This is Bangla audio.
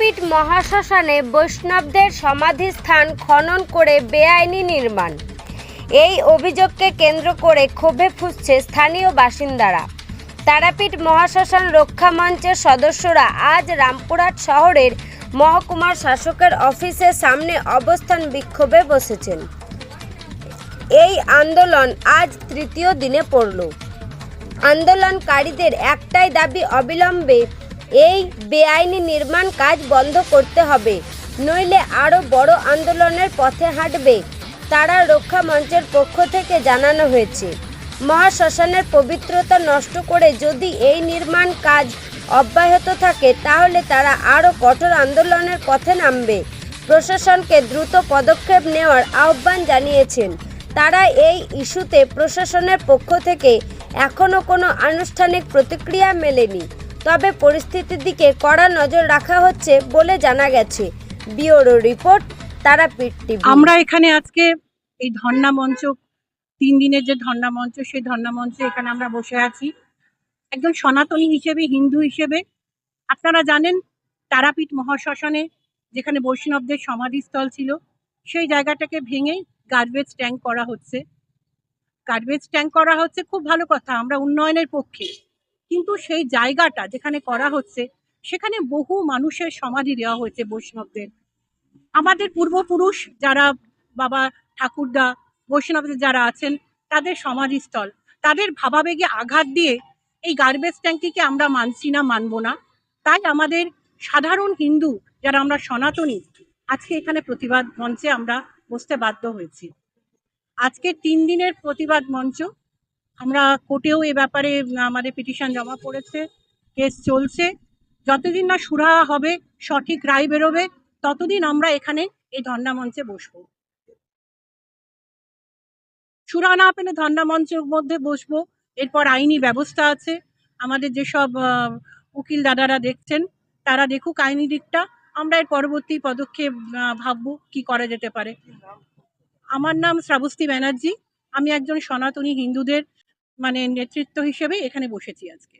তারাপীঠ মহাশ্মশানে বৈষ্ণবদের সমাধিস্থান খনন করে বেআইনি নির্মাণ। এই অভিযোগকে কেন্দ্র করে ক্ষোভে ফুসছে স্থানীয় বাসিন্দারা। তারাপীঠ মহাশ্মশান রক্ষা মঞ্চের সদস্যরা আজ রামপুরহাট শহরের মহকুমার শাসকের অফিসের সামনে অবস্থান বিক্ষোভে বসেছেন। এই আন্দোলন আজ তৃতীয় দিনে পড়ল। আন্দোলনকারীদের একটাই দাবি অবিলম্বে এই বেআইনি নির্মাণ কাজ বন্ধ করতে হবে। নইলে আরও বড় আন্দোলনের পথে হাঁটবে। তারা রক্ষা মঞ্চের পক্ষ থেকে জানানো হয়েছে। মহাশ্মশানের পবিত্রতা নষ্ট করে যদি এই নির্মাণ কাজ অব্যাহত থাকে, তাহলে তারা আরও কঠোর আন্দোলনের পথে নামবে। প্রশাসনকে দ্রুত পদক্ষেপ নেওয়ার আহ্বান জানিয়েছেন। তারা এই ইস্যুতে প্রশাসনের পক্ষ থেকে এখনও কোনো আনুষ্ঠানিক প্রতিক্রিয়া মেলেনি। তবে পরিস্থিতির দিকে কড়া নজর রাখা হচ্ছে বলে জানা গেছে। বিওরো রিপোর্ট, তারাপীঠ আমরা এখানে আজকে এই ধর্ণা মঞ্চ, তিন দিনের যে ধর্ণা মঞ্চ, সেই ধর্ণা মঞ্চে এখানে আমরা বসে আছি। একজন সনাতনী হিসেবে, হিন্দু হিসেবে, আপনারা জানেন তারাপীঠ মহাশ্মশানে যেখানে বৈষ্ণবদের সমাধিস্থল ছিল, সেই জায়গাটাকে ভেঙে গার্বেজ ট্যাঙ্ক করা হচ্ছে। গার্বেজ ট্যাঙ্ক করা হচ্ছে খুব ভালো কথা, আমরা উন্নয়নের পক্ষে। কিন্তু সেই জায়গাটা যেখানে করা হচ্ছে, সেখানে বহু মানুষের সমাধি দেওয়া হয়েছে বৈষ্ণবদের। আমাদের পূর্বপুরুষ যারা বাবা ঠাকুরদা, বৈষ্ণবদের যারা আছেন, তাদের সমাধিস্থল, তাদের ভাবাবেগে আঘাত দিয়ে এই গার্বেজ ট্যাঙ্কিকে আমরা মানছি না, মানবো না। তাই আমাদের সাধারণ হিন্দু যারা আমরা সনাতনী, আজকে এখানে প্রতিবাদ মঞ্চে আমরা বসতে বাধ্য হয়েছি। আজকে তিন দিনের প্রতিবাদ মঞ্চ আমরা কোর্টেও এ ব্যাপারে, আমাদের পিটিশন জমা পড়েছে কেস চলছে। যতদিন না সুরাহা হবে, সঠিক রায় বেরোবে, ততদিন আমরা এখানে এই ধর্ণা মঞ্চে বসবো। সুরা না পেলে ধর্ণা মঞ্চের মধ্যে বসবো, এরপর আইনি ব্যবস্থা আছে। আমাদের যেসব উকিল দাদারা দেখছেন, তারা দেখুক আইনি দিকটা, আমরা এর পরবর্তী পদক্ষেপ ভাববো কি করা যেতে পারে। আমার নাম শ্রাবস্তী ব্যানার্জি, আমি একজন সনাতনী হিন্দুদের। মানে নেতৃত্ব হিসেবে এখানে বসেছি আজকে।